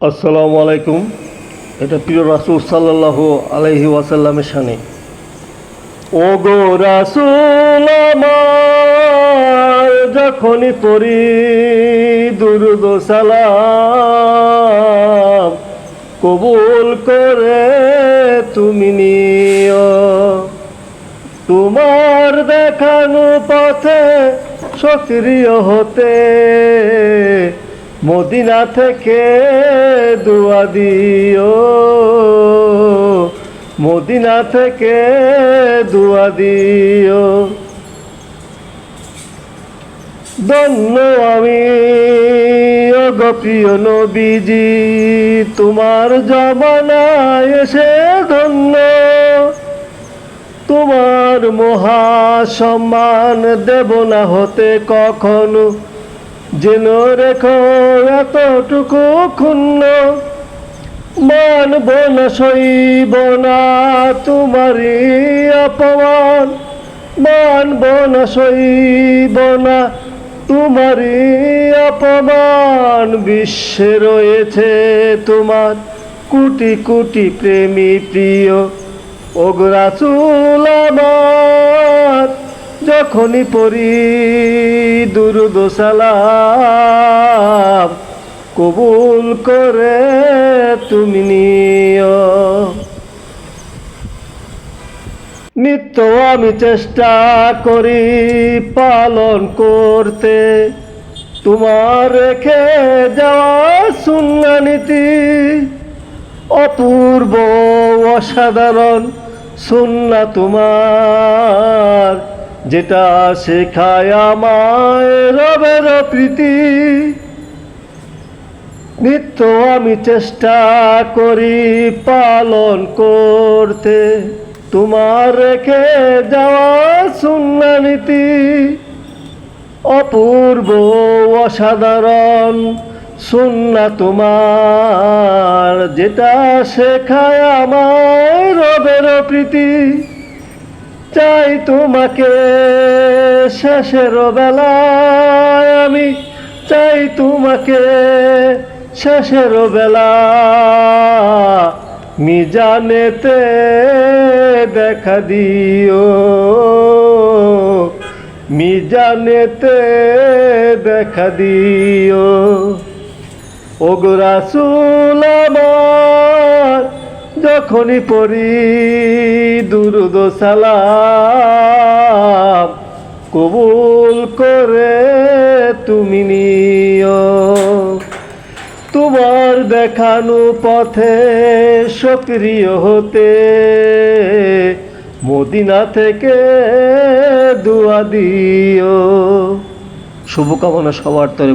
আসসালামু আলাইকুম। এটা প্রিয় রাসুল সাল্লাহ আলাইহি ওয়াসাল্লামের শানে ও গো রাসুল যখনই পড়ি দুরুদ সালাম কবুল করে তুমি নিও। তোমার দেখানো পথে সক্রিয় হতে মদিনা থেকে দুয়া দিও। মদিনা থেকে দুয়া দিও। ধন্য আমি প্রিয় নবীজি, তোমার জমানায় এসে ধন্য। তোমার মহা সম্মান দেব না হতে কখনো। যেন রেখো এতটুকু ক্ষুণ্ণ। মানব না সইব না তোমারই অপমান। মানব না সইব না তোমারই অপমান। বিশ্বে রয়েছে তোমার কোটি কোটি প্রেমী প্রিয়। ওগরা আমার। যখনই পড়ি দুরুদ সালাম, কবুল করে তুমি নিও। নিত্য আমি চেষ্টা করি পালন করতে, তোমার রেখে যাওয়া সুন্না নীতি অপূর্ব অসাধারণ সুন্না তোমার। যেটা শেখায় আমায় রবের প্রীতি। নিত্য আমি চেষ্টা করি পালন করতে। তোমার রেখে যাওয়া সুন্না নীতি। অপূর্ব অসাধারণ সুন্না তোমার। যেটা শেখায় আমায় রবের প্রীতি। চাই তোমাকে শেষের বেলায় আমি। চাই তোমাকে শেষের বেলা। মিজানেতে দেখা দিও। মিজানেতে দেখা দিও। ওগরাসুল আমার, যখনই পড়ি দুরুদ সালাম কবুল করে তুমি নিও। তোমার দেখানো পথে সক্রিয় হতে মদিনা থেকে দুয়া দিও। শুভকামনা সবার তরে।